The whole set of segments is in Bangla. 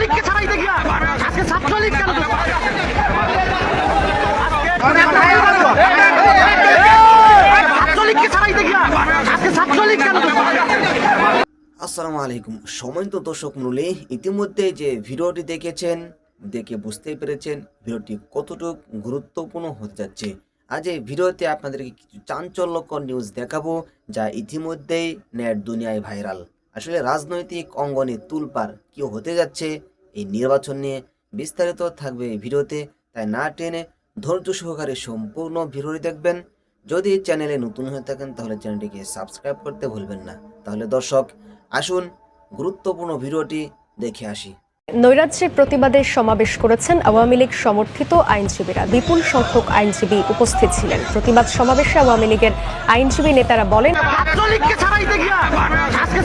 ছাত্রলীগকে ছাড়াইতে আজকে ছাত্রলীগ কেন আসসালামু আলাইকুম। সময়ত দর্শক মূলে ইতিমধ্যে যে ভিডিওটি দেখেছেন, দেখে বুঝতেই পেরেছেন ভিডিওটি কতটুকু গুরুত্বপূর্ণ হতে যাচ্ছে। আজ এই ভিডিওতে আপনাদেরকে কিছু চাঞ্চল্যকর নিউজ দেখাবো, যা ইতিমধ্যেই নেট দুনিয়ায় ভাইরাল আসলে রাজনৈতিক অঙ্গনে তুলপার কি হতে যাচ্ছে এই নির্বাচন নিয়ে বিস্তারিত থাকবে এই ভিডিওতে তাই না টেনে ধৈর্য সহকারে সম্পূর্ণ ভিডিওটি দেখবেন। যদি চ্যানেলে নতুন হয়ে থাকেন তাহলে চ্যানেলটিকে সাবস্ক্রাইব করতে ভুলবেন না। তাহলে দর্শক আসুন গুরুত্বপূর্ণ ভিডিওটি দেখে আসি। নৈরাজ্যের প্রতিবাদে সমাবেশ করেছেন আওয়ামী লীগ সমর্থিত আইনজীবীরা। বিপুল সংখ্যক আইনজীবী উপস্থিত ছিলেন। প্রতিবাদ সমাবেশে আওয়ামী লীগের আইনজীবী নেতারা বলেন ছাত্রলীগকে ছাড়াইতে গিয়া আজকে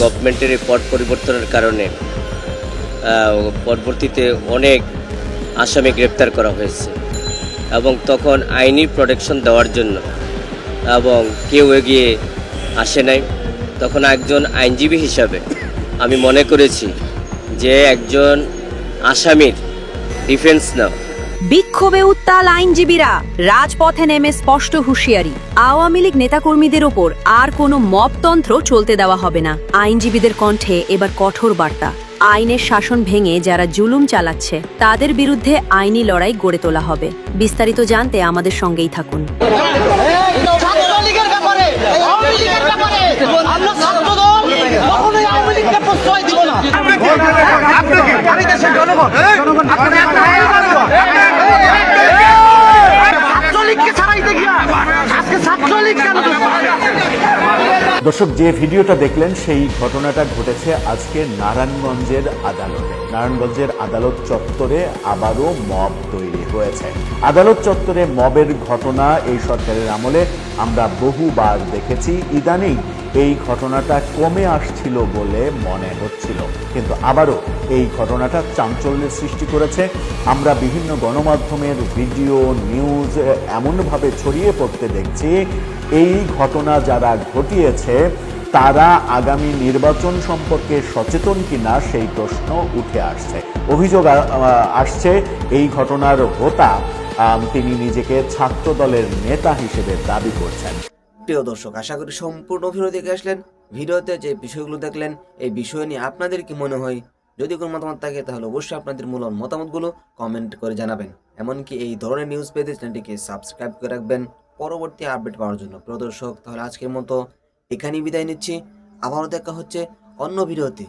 গভর্নমেন্টের এই পট পরিবর্তনের কারণে পরবর্তীতে অনেক আসামি গ্রেপ্তার করা হয়েছে। এবং তখন আইনি প্রোটেকশন দেওয়ার জন্য, এবং কেউ এগিয়ে আসে নাই। তখন একজন আইনজীবী হিসাবে আমি মনে করেছি যে একজন আসামির ডিফেন্স নাও। বিক্ষোভে উত্তাল আইনজীবীরা রাজপথে নেমে স্পষ্ট হুঁশিয়ারি আওয়ামী লীগ নেতাকর্মীদের ওপর আর কোনো মপতন্ত্র চলতে দেওয়া হবে না আইনজীবীদের কণ্ঠে এবার কঠোর বার্তা আইনের শাসন ভেঙে যারা জুলুম চালাচ্ছে তাদের বিরুদ্ধে আইনি লড়াই গড়ে তোলা হবে বিস্তারিত জানতে আমাদের সঙ্গেই থাকুন ছাত্রলীগের দর্শক, যে ভিডিওটা দেখলেন, সেই ঘটনাটা ঘটেছে আজকে নারায়ণগঞ্জের আদালতে। নারায়ণগঞ্জের আদালত চত্বরে আবারও মব তৈরি হয়েছে। আদালত চত্বরে মবের ঘটনা এই সরকারের আমলে আমরা বহুবার দেখেছি। ইদানিং এই ঘটনাটা কমে আসছিল বলে মনে হচ্ছিল। কিন্তু আবারও এই ঘটনাটা চাঞ্চল্যের সৃষ্টি করেছে। আমরা বিভিন্ন গণমাধ্যমের ভিডিও, নিউজ এমনভাবে ছড়িয়ে পড়তে দেখছি, এই ঘটনা যারা ঘটিয়েছে, তারা আগামী নির্বাচন সম্পর্কে সচেতন কিনা সেই প্রশ্ন উঠে আসছে। অভিযোগ আসছে, এই ঘটনার হোতা তিনি নিজেকে ছাত্র দলের নেতা হিসেবে দাবি করছেন। প্রিয় দর্শক, আশা করি সম্পূর্ণ ভিডিও দেখে আসলেন। ভিডিওতে যে বিষয়গুলো দেখলেন, এই বিষয় নিয়ে আপনাদের কি মনে হয়? যদি কোনো মতামত থাকে, তাহলে অবশ্যই আপনাদের মূল্য মতামতগুলো কমেন্ট করে জানাবেন। এমনকি এই ধরনের নিউজ পেতে চ্যানেলটিকে সাবস্ক্রাইব করে রাখবেন। পরবর্তী আপডেট পাওয়ার জন্য। প্রিয় দর্শক, তাহলে আজকের মতো এখানেই বিদায় নিচ্ছি। আবারও দেখা হচ্ছে অন্য ভিডিওতে।